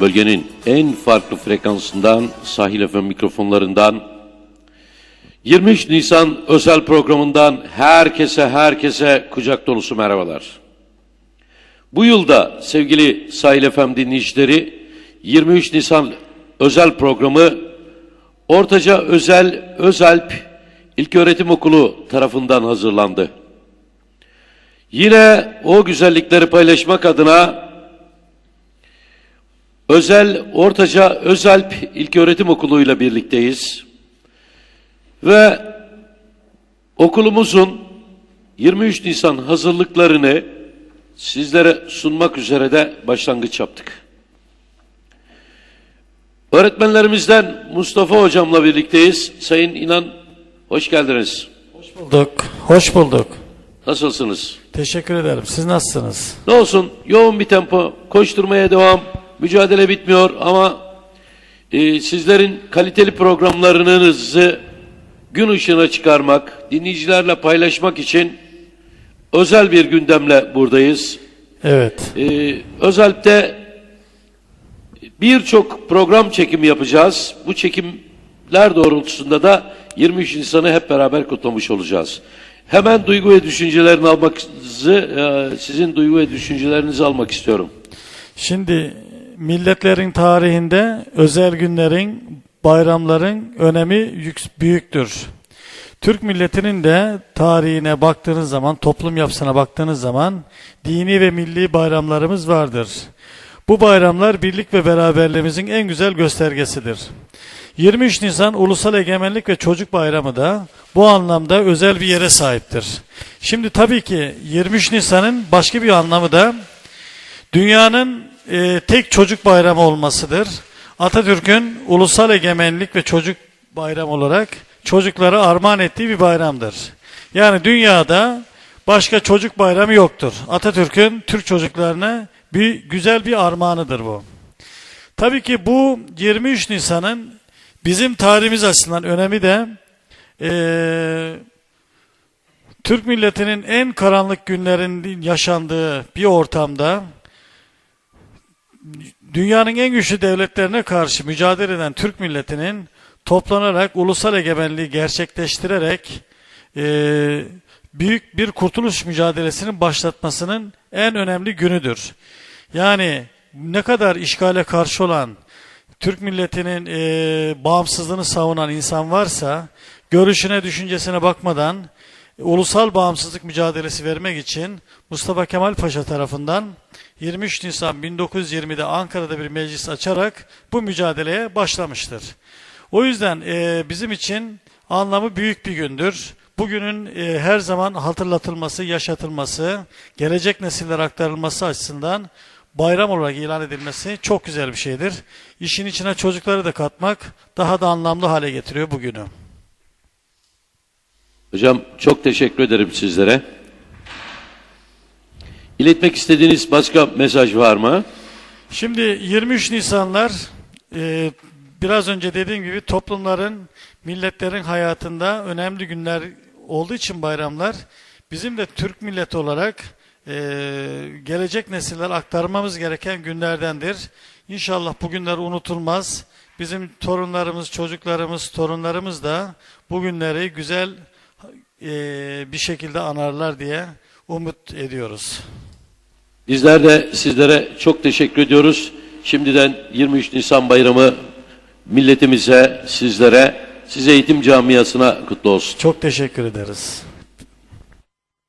bölgenin en farklı frekansından, Sahil FM mikrofonlarından, 23 Nisan özel programından herkese herkese kucak dolusu merhabalar. Bu yılda sevgili Sahil FM dinleyicileri 23 Nisan özel programı Ortaca Özel Özalp İlköğretim Okulu tarafından hazırlandı. Yine o güzellikleri paylaşmak adına Özel Ortaca Özalp İlköğretim Okulu ile birlikteyiz. Ve okulumuzun 23 Nisan hazırlıklarını sizlere sunmak üzere de başlangıç yaptık. Öğretmenlerimizden Mustafa Hocam'la birlikteyiz. Sayın İnan, hoş geldiniz. Hoş bulduk. Hoş bulduk. Nasılsınız? Teşekkür ederim. Siz nasılsınız? Ne olsun, yoğun bir tempo, koşturmaya devam, mücadele bitmiyor ama e, sizlerin kaliteli programlarınızı gün ışığına çıkarmak, dinleyicilerle paylaşmak için özel bir gündemle buradayız. Evet. Ee, Özalp'te birçok program çekimi yapacağız. Bu çekimler doğrultusunda da 23 Nisan'ı hep beraber kutlamış olacağız. Hemen duygu ve düşüncelerini almakızı, e, sizin duygu ve düşüncelerinizi almak istiyorum. Şimdi milletlerin tarihinde özel günlerin, bayramların önemi yük- büyüktür. Türk milletinin de tarihine baktığınız zaman, toplum yapısına baktığınız zaman dini ve milli bayramlarımız vardır. Bu bayramlar birlik ve beraberliğimizin en güzel göstergesidir. 23 Nisan Ulusal Egemenlik ve Çocuk Bayramı da bu anlamda özel bir yere sahiptir. Şimdi tabii ki 23 Nisan'ın başka bir anlamı da Dünyanın e, tek çocuk bayramı olmasıdır. Atatürk'ün ulusal egemenlik ve çocuk bayramı olarak çocuklara armağan ettiği bir bayramdır. Yani dünyada başka çocuk bayramı yoktur. Atatürk'ün Türk çocuklarına bir güzel bir armağanıdır bu. Tabii ki bu 23 Nisan'ın bizim tarihimiz açısından önemi de eee Türk milletinin en karanlık günlerinin yaşandığı bir ortamda dünyanın en güçlü devletlerine karşı mücadele eden Türk milletinin toplanarak ulusal egemenliği gerçekleştirerek eee, büyük bir kurtuluş mücadelesinin başlatmasının en önemli günüdür. Yani ne kadar işgale karşı olan Türk milletinin eee, bağımsızlığını savunan insan varsa görüşüne düşüncesine bakmadan ulusal bağımsızlık mücadelesi vermek için Mustafa Kemal Paşa tarafından 23 Nisan 1920'de Ankara'da bir meclis açarak bu mücadeleye başlamıştır. O yüzden e, bizim için anlamı büyük bir gündür. Bugünün e, her zaman hatırlatılması, yaşatılması, gelecek nesillere aktarılması açısından bayram olarak ilan edilmesi çok güzel bir şeydir. İşin içine çocukları da katmak daha da anlamlı hale getiriyor bugünü. Hocam çok teşekkür ederim sizlere. İletmek istediğiniz başka mesaj var mı? Şimdi 23 Nisanlar e, biraz önce dediğim gibi toplumların, milletlerin hayatında önemli günler olduğu için bayramlar bizim de Türk milleti olarak e, gelecek nesiller aktarmamız gereken günlerdendir. İnşallah bu günler unutulmaz. Bizim torunlarımız, çocuklarımız, torunlarımız da bu günleri güzel bir şekilde anarlar diye umut ediyoruz. Bizler de sizlere çok teşekkür ediyoruz. Şimdiden 23 Nisan Bayramı milletimize, sizlere, size eğitim camiasına kutlu olsun. Çok teşekkür ederiz.